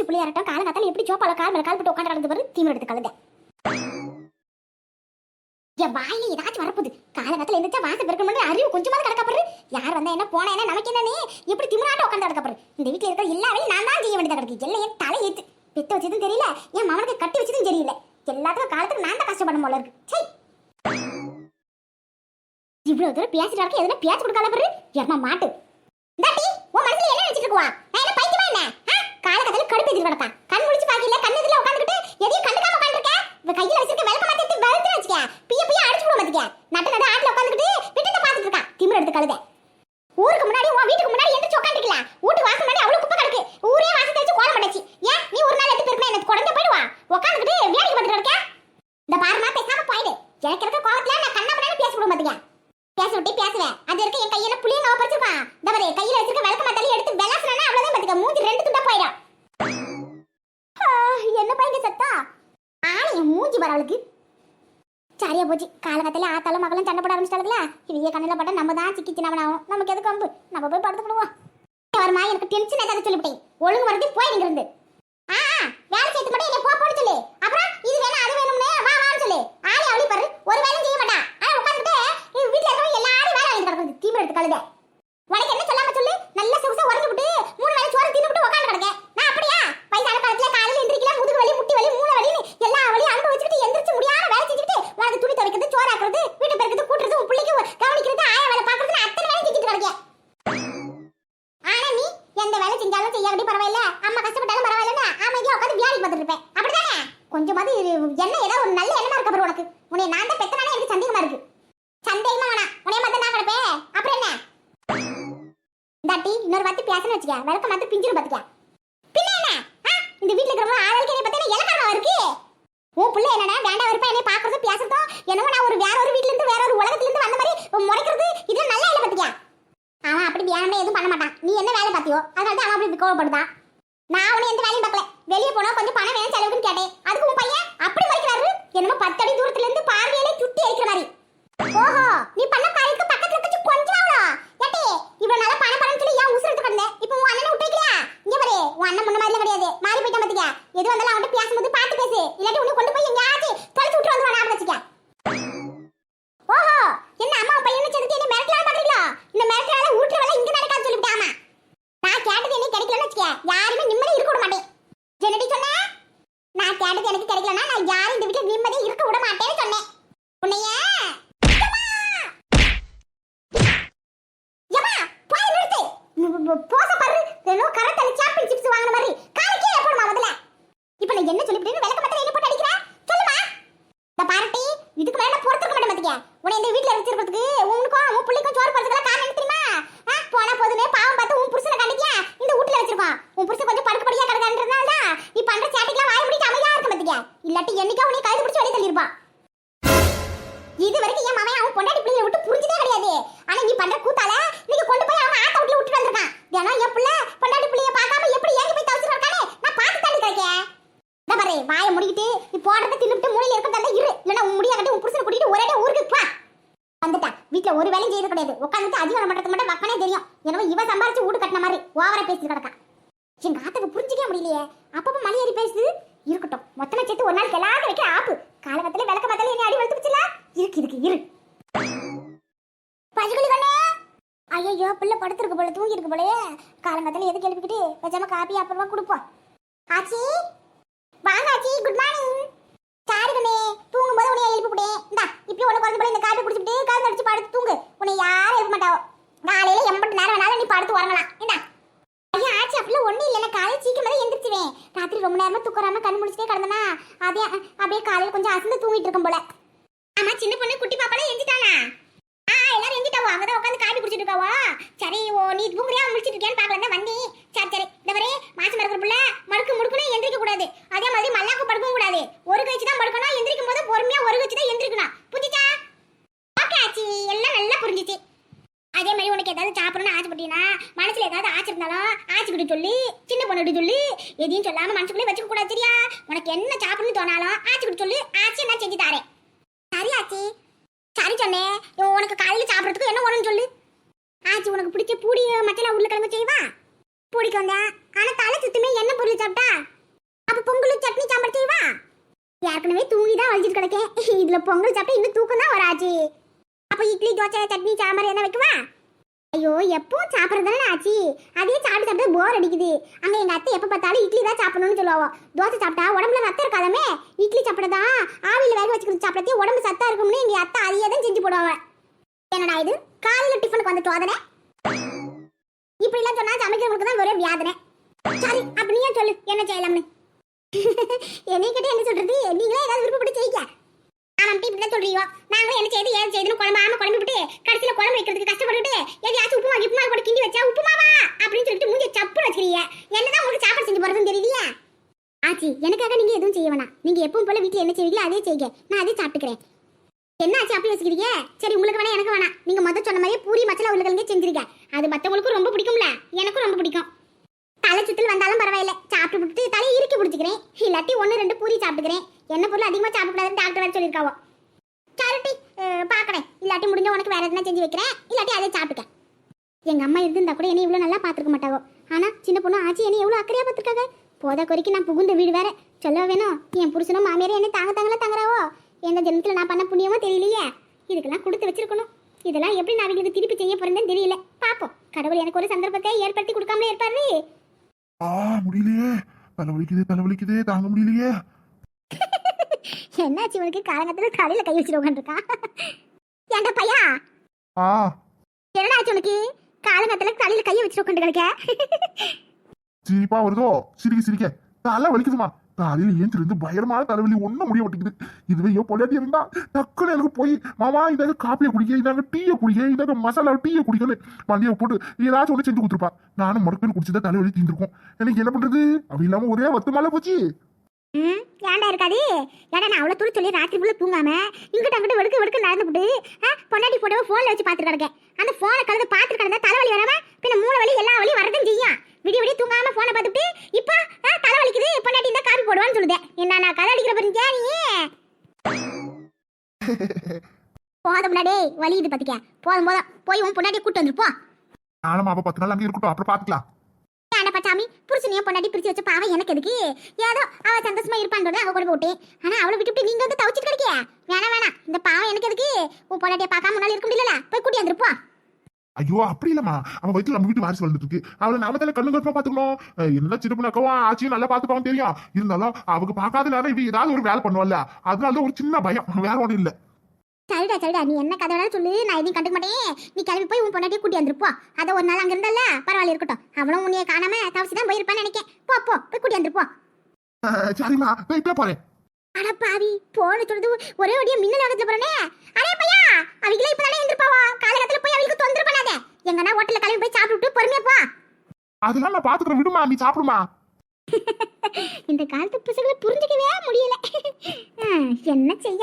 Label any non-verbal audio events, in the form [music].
குளிச்சு புள்ளியாரட்டம் காலை காத்தால எப்படி சோப்பால கால் மேல கால் போட்டு உட்காந்து கிடந்து பாரு தீவிர எடுத்து கழுத. என் வாயில ஏதாச்சும் வரப்போகுது. காத்தால எந்திரிச்சா வாசல் பெருக்கணும் அறிவு கொஞ்சமாவது கிடக்கப்படுது யார் வந்தா என்ன போனா என்ன நமக்கு என்ன நீ? எப்படி திமிராட்டம் உட்காந்து கிடக்கப்படுது இந்த வீட்டுல இருக்கிற எல்லா வேலையும் நான் தான் செய்ய வேண்டியதா கிடக்கு. எல்லாம் என் தலை ஏத்து. பெத்த வச்சதும் தெரியல என் மகனுக்கு கட்டி வச்சதும் தெரியல. எல்லாத்துக்கும் காலத்துக்கு நான் தான் கஷ்டப்படும் போல இருக்கு. சை. இவ்வளவு தூரம் பேசிட்டு இருக்க எதுனா பேச்சு கொடுக்காத பாரு. ஏமா மாட்டு. இந்தாட்டி உன் மனசுல என்ன நினைச்சிட்டு இருக்குவா நான் என்ன பைத்தியமா என்ன காலகட்டத்தில் கடுப்பு எதிர்த்து கிடப்பா கண் முடிச்சு பாக்கல கண் இதுல உட்காந்துக்கிட்டு எதையும் கண்டுக்காம உட்காந்துருக்க இவ கையில வச்சிருக்க விளக்க மாத்தி வெளுத்து வச்சுக்க பிய பிய அடிச்சு விட மாத்திக்க நட்டு நடு ஆட்டுல உட்காந்துக்கிட்டு விட்டத்தை பாத்துட்டு இருக்கா திமிர எடுத்து கழுத ஊருக்கு முன்னாடி உன் வீட்டுக்கு முன்னாடி எந்திரிச்சு உட்காந்துக்கலாம் வீட்டு வாசல் முன்னாடி அவ்வளவு குப்பை கிடக்கு ஊரே வாசல் தெளிச்சு கோலம் பண்ணாச்சு ஏன் நீ ஒரு நாள் எடுத்து போயிருக்கா எனக்கு குறைஞ்ச போயிடுவா உட்காந்துக்கிட்டு வேடிக்கை பார்த்துட்டு இருக்க இந்த பாருமா பேசாம போயிடு எனக்கு இருக்க கோவத்துல நான் கண்ணா பண்ணாலும் பேச விட மாட்டேங்க பேச விட்டு பேசுவேன் அது இருக்க என் கையில புளிய நோவு பறிச்சிருப்பான் இந்த பாரு கையில வச்சிருக்க விளக்க மாத்தாலி எடுத்து விளாசுனா அவ்வளவுதான் பாத்துக்க மூஞ்சி ரெண்டு துண்டா போயிடும் ஆ, என்ன பையங்க சத்தா ஆனா என் மூஞ்சி வர அவளுக்கு சரியா போச்சு. காலகட்டத்தில் ஆத்தாலும் மகளும் சண்டை போட ஆரம்பிச்சிட்டாளுங்களா இவங்க கண்ணில் பட்டா நம்ம தான் சிக்கி சின்னவனாகும் நமக்கு எது கம்பு நம்ம போய் படுத்துக்கிடுவோம். வருமா? எனக்கு டென்ஷன் ஏதாவது சொல்லிவிட்டேன். ஒழுங்கு வரது போய் நீங்க இருந்து ஆ ஆ, வேலை செய்து மட்டும் என்ன போ போட சொல்லு அப்புறம் இது வேணும் அது வேணும்னு வா வான்னு சொல்லு ஆளி அவளி பாரு ஒரு வேலையும் செய்ய மாட்டா ஆனா உட்காந்துட்டு வீட்டுல இருக்கவங்க எல்லாரும் வேலை வாங்கி கிடக்குது தீவிர எடுத்து கழுத உனக்கு என்ன சொல்லாம சொல்லு நல்ல சொகுசா உடஞ்சு விட்டு மூணு வேலை சோறு தின்னுட்டு உட்காந்து கிடக்க நான் அப்படியா வயசான காலத்துல காலையில எந்திரிக்கல முதுகு வலி முட்டி வலி மூளை வலின்னு எல்லா வலியும் அனுபவிச்சுட்டு எந்திரிச்சு முடியாம வேலை செஞ்சுட்டு உனக்கு துணி துவைக்கிறது சோறு ஆக்குறது வீட்டு பெருக்கிறது கூட்டுறது உன் பிள்ளைக்கு கவனிக்கிறது ஆயா வேலை பாக்குறது அத்தனை வேலை செஞ்சுட்டு கிடக்க ஆனா நீ எந்த வேலை செஞ்சாலும் செய்யாட்டி பரவாயில்ல அம்மா கஷ்டப்பட்டாலும் பரவாயில்லன்னு அமைதியா உட்காந்து வியாதி பார்த்துட்டு இருப்பேன் அப்படிதானே கொஞ்சமாவது என்ன ஏதாவது ஒரு நல்ல எண்ணமா இருக்க உனக்கு. உன்னை நான் தான் பெத்தனானே எனக்கு சந்தேகமா இருக்கு. சந்தேகமா வேணா உனைய மட்டும் நான் கிடப்பேன். அப்புறம் என்ன? இந்தாட்டி இன்னொரு வார்த்தை பேசணும் வச்சுக்க. விளக்க மாத்து பிஞ்சிரும் பாத்துக்க பின்ன என்ன? இந்த வீட்ல இருக்கிறவங்க ஆளுக்கு என்ன பத்தி இலக்காரமா இருக்கு? உன் பிள்ளை என்னன்னா வேண்டாம் இருப்பா என்னை பாக்குறது பேசுறதும் என்னமோ நான் ஒரு வேற ஒரு வீட்ல இருந்து வேற ஒரு உலகத்துல இருந்து வந்த மாதிரி முறைக்கிறது. இது நல்லா இல்லை பாத்துக்க அவன் அப்படி வேணும்னே எதுவும் பண்ண மாட்டான். நீ என்ன வேலை பார்த்தியோ அதனால தான் அவன் அப்படி கோவப்படுதான் நான் அவனை எந்த வேலையும் பார்க்கல. வெளியே போனா கொஞ்சம் பணம் வேணும் செலவுக்குன்னு கேட்டேன் அதுக்கு உன் பையன் அப்படி மறைக்கிறாரு பத்தடி தூரத்துல இருந்து பார்வையிலே சுட்டி அடிக்கிற மாதிரி ஓஹோ நீ பண்ண காரியத்துக்கு பக்கத்துல இருக்க கொஞ்சம் அவ்வளோ ஏட்டி இவ்வளவு நாளா பணம் பணம் சொல்லி ஏன் உசுரத்து கிடந்தேன் இப்போ உன் அண்ணனை விட்டு வைக்கலையா இங்க பாரு உன் அண்ணன் முன்ன மாதிரில கிடையாது மாறி போயிட்டான் பாத்துக்க எது வந்தாலும் அவன்கிட்ட பேசும்போது பார்த்து பேசு இல்லாட்டி உன்னை கொண்டு போய் எங்கேயாச்சும் தொலைச்சு விட்டு வந்துருவான் ஞாபகம் வச்சுக்க ஓஹோ என்ன அம்மா பையனை சேர்த்து என்ன மிரட்டலாம் பாக்குறீங்களா இந்த மிரட்டலால ஊட்டுற வேலை இங்க நடக்காது சொல்லிவிட்டாமா நான் கேட்டது என்ன கிடைக்கலன்னு வச்சுக்க யாருமே நிம்மதி இருக்க விட மாட்டேன் என்னடி சொன்ன நான் கேட்டது எனக்கு கிடைக்கலன்னா நான் யாரும் இந்த வீட்டுல நிம்மதியா இருக்க விட மாட்டேன்னு சொன்னேன் உன்னைய யம்மா, போய் நிறுத்து. போ- போ- போச பாரு. ஏதோ கரத்தால சாப்பிள் சிப்ஸ் வாங்குன மாதிரி. காலை கீழே போடுமா முதல்ல. இப்ப நான் என்ன சொல்லிவிட்டேன்னு விளக்க மாத்திரம் என்ன போட்டு அடிக்கிற? சொல்லுமா. இந்த பாருட்டி, இதுக்கு மேல நான் பொறுத்திருக்க மாட்டேன் பாத்துக்க. உன்னை இந்த வீட்ல வச்சிருக்கிறதுக்கு உனக்கும் உன் பிள்ளைக்கும் சோறு போடுறதுக்கெல்லாம் காரணம் தெரியுமா? போனா போதுமே பாவம் பார்த்து உன் புருஷனை கண்டிக்க இந்த வீட்ல வச்சிருக்கோம். உன் புருஷன் கொஞ்சம் படுக்கப்படியா கிடக்கான்றதுனால நீ பண்ற சேட்டைக்கெல்லாம் வாய் முடிச்சு அமைதியா இருக்க பாத்துக்க. இல்லாட்டி என்னைக்கா உன்னை கைது பிடிச்சி வெளியே தள்ளிருப்பான் வீட்டுல ஒரு வேலையும் செய்யறது கிடையாது. உட்காந்துட்டு அதிகாரம் பண்றது மட்டும் வக்கனே தெரியும். என்னவோ இவ சம்பாரிச்சு வீடு கட்டின மாதிரி ஓவரா பேசிட்டு கிடக்கான். என் ஆத்துக்கு புரிஞ்சிக்கவே முடியலையே. அப்பப்ப மணி ஏறி பேசுது. இருக்கட்டும். மொத்தமா சேர்த்து ஒரு நாளைக்கு எல்லாரும் வைக்கிற ஆப்பு. காலகட்டத்துல விளக்க மத்தல என்ன அடி வளர்த்துச்சுல இருக்கு இருக்கு இரு. பசுகுலி கண்ணே. ஐயோ பிள்ளை படுத்துருக்கு போல தூங்கிருக்கு போலயே. காலங்கத்துல எதுக்கு எழுப்பிக்கிட்டு வச்சாம காப்பி அப்புறமா கொடுப்போம். ஆச்சி வாங்க ஆச்சி குட் மார்னிங் சாரி கண்ணே தூங்கும் போது உன்னை எழுப்பி விட்டேன் இந்தா இப்படி ஒண்ணு குறைஞ்ச போல இந்த காப்பி குடிச்சிட்டு கால் அடிச்சு படுத்து தூங்கு உன்னை யாரும் எழுப்ப மாட்டாவோ காலையில எண்பது நேரம் வேணாலும் நீ படுத்து உறங்கலாம் இந்தா ஐயா ஆச்சு அப்படிலாம் ஒண்ணும் இல்ல நான் காலையில சீக்கிரமா ராத்திரி ரொம்ப நேரமா தூக்கறாம கண் முடிச்சிட்டே கிடந்தனா அதே அப்படியே காலையில கொஞ்சம் அசந்து தூங்கிட்டு இருக்கும் போல. ஆமா சின்ன பொண்ணு குட்டி பாப்பாலாம் எந்திட்டானா ஆ எல்லாரும் எந்திட்டாவோ அங்கதான் உட்காந்து காட்டி குடிச்சிட்டு இருக்காவா? சரி ஓ நீ தூங்குறியா? முடிச்சிட்டு இருக்கியான்னு பாக்கலாம் தான் வந்தேன் சரி சரி இந்த வரே மாசம் இருக்கிற புள்ள மடுக்கு முடுக்குன்னு எந்திரிக்க கூடாது அதே மாதிரி மல்லாக்கு படுக்கவும் கூடாது ஒரு கழிச்சு தான் படுக்கணும் எந்திரிக்கும் போது பொறுமையா ஒரு கழிச்சு தான் எந்திரிக்கணும் புரிஞ்சுச்சா ஓகே ஆச்சி எல்லாம் நல்லா புரிஞ்சுச்சு அதே மாதிரி உனக்கு ஏதாவது சாப்பிடணும்னு ஆசைப்பட்டீங்கன்னா மனசுல ஏதாவது ஆச்சு இருந்தாலும் ஆச்சுக்கிட்ட சொல்லி சின்ன பொண்ணுகிட்ட சொல்லி எதையும் சொல்லாம மனசுக்குள்ளே வச்சுக்க கூடாது சரியா? உனக்கு என்ன சாப்பிடணும்னு தோணாலும் ஆச்சுக்கிட்ட சொல்லி ஆச்சு நான் செஞ்சு தரேன். சரி ஆச்சி. சரி சொன்னேன் உனக்கு காலையில் சாப்பிட்றதுக்கு என்ன வேணும்னு சொல்லு. ஆச்சி உனக்கு பிடிச்ச பூடி மச்சலா உருளைக்கிழங்கு செய்வா? பூடிக்கு வந்தேன் ஆனால் தலை சுத்தமே என்ன பொருள் சாப்பிட்டா? அப்போ பொங்கல் சட்னி சாம்பார் செய்வா? ஏற்கனவே தூங்கி தான் வலிச்சிட்டு கிடக்கேன். [laughs] இதில் பொங்கல் சாப்பிட்டா இன்னும் தூக்கம் தான் வராச்சு அப்போ இட்லி தோசை சட்னி சாம்பார் என்ன வைக்குவா? ஐயோ எப்பவும் சாப்பிட்றது ஆச்சு? அதே சாப்பிட்டு சாப்பிட்டு போர் அடிக்குது. அங்கே எங்கள் அத்தை எப்போ பார்த்தாலும் இட்லி தான் சாப்பிடணும்னு சொல்லுவோம் தோசை சாப்பிட்டா உடம்புல ரத்தம் இருக்காதமே? இட்லி சாப்பிடதா ஆவியில வேக வச்சுக்கிறது சாப்பிடத்தே உடம்பு சத்தா இருக்கும்னு எங்கள் அத்தை அதையே தான் செஞ்சு போடுவாங்க. என்னடா இது? காலையில டிஃபனுக்கு வந்துட்டு தோதனை இப்படி எல்லாம் சொன்னா சமைக்கிறவங்களுக்கு தான் ஒரே வியாதனை. சரி அப்படி நீயே சொல்லு என்ன செய்யலாம்னு? [laughs] என்னை கிட்ட என்ன சொல்றது? நீங்களே ஏதாவது விருப்பப்பட்டு செய்யுங்க. ஆமாம் இப்படி தான் சொல்றீங்க. நாங்களும் என்ன செய்து? ஏது செய்துன்னு குழம்பு குழம்பு விட்டு கடைசியில் குழம்பு வைக்கிறதுக்கு கஷ்டப்பட்டுட்டு எதையாச்சும் உப்புமா உப்புமா கூட கிண்டி வச்சா உப்புமாவா? அப்படின்னு சொல்லிட்டு மூஞ்சி சப்புன்னு வச்சுக்கிறீங்க என்னதான் உங்களுக்கு சாப்பாடு செஞ்சு போறதுன்னு தெரியலையா? ஆச்சி எனக்காக நீங்க எதுவும் செய்ய வேணாம். நீங்க எப்பவும் போல வீட்டில் என்ன செய்வீங்களோ அதே செய்யுங்க. நான் அதே சாப்பிட்டுக்கிறேன். என்ன ஆச்சு அப்படி வச்சுக்கிறீங்க சரி உங்களுக்கு வேணா எனக்கு வேணாம். நீங்கள் மொதல் சொன்ன மாதிரியே பூரி மசாலா உருளைக்கிழங்கே செஞ்சிருக்க அது மத்தவங்களுக்கும் ரொம்ப பிடிக்கும்ல. எனக்கும் ரொம்ப பிடிக்கும். தலை சுத்தல் வந்தாலும் பரவாயில்ல. சாப்பிட்டு விட்டு தலையை இறுக்கி பிடிச்சிக்கிறேன். இல்லாட்டி ஒன்று ரெண்டு பூரி சாப்பிட்டுக்கிறேன். என்ன பொருள் அதிகமாக சாப்பிடக்கூடாதுன்னு டாக்டர் வேறு சொல்லியிருக்காவோ. இல்லாட்டி முடிஞ்ச உனக்கு வேற எதுனா செஞ்சு வைக்கிறேன்? இல்லாட்டி அதை சாப்பிட்டுக்க. எங்கள் அம்மா இருந்திருந்தா கூட என்னை இவ்வளோ நல்லா பார்த்துருக்க மாட்டாவோ. ஆனால் சின்ன பொண்ணு ஆச்சி என்னை எவ்வளோ அக்கறையாக பார்த்துருக்காங்க? போதா குறைக்கு நான் புகுந்த வீடு வேற. சொல்ல வேணும் என் புருஷனும் மாமியாரும் என்ன தாங்க தாங்களா தாங்குறாவோ? எந்த ஜென்மத்தில் நான் பண்ண புண்ணியமோ தெரியலையே. இதுக்கெல்லாம் கொடுத்து வச்சிருக்கணும். இதெல்லாம் எப்படி நான் அவங்களுக்கு திருப்பி செய்ய போறேன்னு தெரியல. பாப்போம். கடவுள் எனக்கு ஒரு சந்தர்ப்பத்தை ஏற்படுத்தி கொடுக்காமலே இருப்பாரு ஆ முடியலையே. தலைவலிக்குது தலைவலிக்குது. தாங்க முடியலையே. [laughs] என்னாச்சு உனக்கு? காலங்கத்துல தலையில கை வச்சுட்டு ஏன்டா பையா? ஆ. என்னடா ஆச்சு உனக்கு? காலங்கத்துல தலையில கையை வச்சுட்டு உட்காந்து கிடக்க? சிரிப்பா வருதோ? சிரிக்க சிரிக்க. தலை வலிக்குதுமா. காலையில ஏஞ்சிருந்து பயங்கரமான தலைவலி ஒண்ணும் முடிய மாட்டேங்குது. இதுவே என் பொண்டாட்டி இருந்தா டக்குன்னு எனக்கு போய் மாமா இதாக காப்பியை குடிக்க இதாக டீயை குடிக்க இதாக மசாலா டீயை குடிக்கணும் மண்டியை போட்டு ஏதாச்சும் ஒன்று செஞ்சு கொடுத்துருப்பா. நானும் முடக்கல் குடிச்சுதான் தலைவலி தீர்ந்துருக்கும். எனக்கு என்ன பண்றது? அவ இல்லாம ஒரே வத்து மேல போச்சு. ம் ஏன்டா இருக்காது? ஏடா நான் அவ்வளோ தூரம் சொல்லி ராத்திரி ஃபுல்லாக தூங்காம இங்கிட்ட அங்கிட்ட வெடுக்க வெடுக்க நடந்துவிட்டு பொண்டாட்டி போட்டோ ஃபோனில் வச்சு பார்த்துட்டு கிடக்கேன். அந்த ஃபோனை கலந்து பார்த்துட்டு கிடந்தா தலைவலி வராம பின்ன மூளை வலி எல்லா வலியும் வரதும் செய்யும். விடிய விடிய தூங்காம ஃபோனை பார்த்துட்டு இப்போ தலைவலிக்குது பொண்டாட்டி இந்த காப்பி போடுவான்னு சொல்லுதேன். என்ன நான் கதை அடிக்கிற பாருங்க நீ? [laughs] போதும் முன்னாடி வலியுது பார்த்துக்க. போதும் போதும். போய் உன் பொண்டாட்டி கூட்டு வந்துரு போ. நானும் அவ பத்து நாள் அங்கே இருக்கட்டும். அப்புறம் பாத்துக்கலாம் ஏன்டா பச்சாமி புருஷனையும் பொண்டாட்டி பிரிச்சு வச்ச பாவம் எனக்கு எதுக்கு? ஏதோ அவ சந்தோஷமா இருப்பான்னு அவ கூட போட்டேன். ஆனா அவளை விட்டுட்டு நீங்க வந்து தவிச்சிட்டு கிடைக்கிய? வேணாம் வேணாம். இந்த பாவம் எனக்கு எதுக்கு? உன் பொண்டாட்டியை பார்க்காம முன்னாடி இருக்க முடியல போய் கூட்டி வந்துருப்போம் ஐயோ அப்படி இல்லம்மா. அவன் வயிற்றுல நம்ம வீட்டு வாரிசு வளர்ந்துட்டு இருக்கு. அவளை நாம தானே கண்ணு கருப்பா பாத்துக்கணும் என்ன என்னதான் சின்ன ஆச்சியும் நல்லா பாத்துப்பாவும் தெரியும். இருந்தாலும் அவங்க பார்க்காத நேரம் இவ ஏதாவது ஒரு வேலை பண்ணுவல்ல அதனால ஒரு சின்ன பயம். வேற ஒன்றும் இல்லை. சரிடா சரிடா. நீ என்ன கதை வேணாலும் சொல்லு. நான் எதையும் கண்டுக்க மாட்டேன். நீ கிளம்பி போய் உன் பொண்டாட்டிய கூட்டி வந்துருப்போம் அதை ஒரு நாள் அங்க இருந்தால பரவாயில்ல இருக்கட்டும். அவளும் உன்னைய காணாம தவிச்சு தான் போயிருப்பான்னு நினைக்கேன். போ போ போய் கூட்டி வந்துருப்போம் அஹ் சரிம்மா. நான் இப்ப போறேன். அட பாவி போன சொல்றது ஒரே ஒடிய மின்னல் வேகத்துல போறனே. அரே பையா அவங்களே இப்ப தானே எந்திருப்பாவா காலகட்டத்துல போய் அவங்களுக்கு தொந்தரவு பண்ணாத. எங்கன்னா ஹோட்டல்ல கிளம்பி போய் சாப்பிட்டு பொறுமையா போ. அதெல்லாம் நான் பாத்துக்கிறேன். விடுமா நீ சாப்பிடுமா? [laughs] இந்த காலத்து பசங்களை புரிஞ்சுக்கவே முடியல. [laughs] என்ன செய்ய?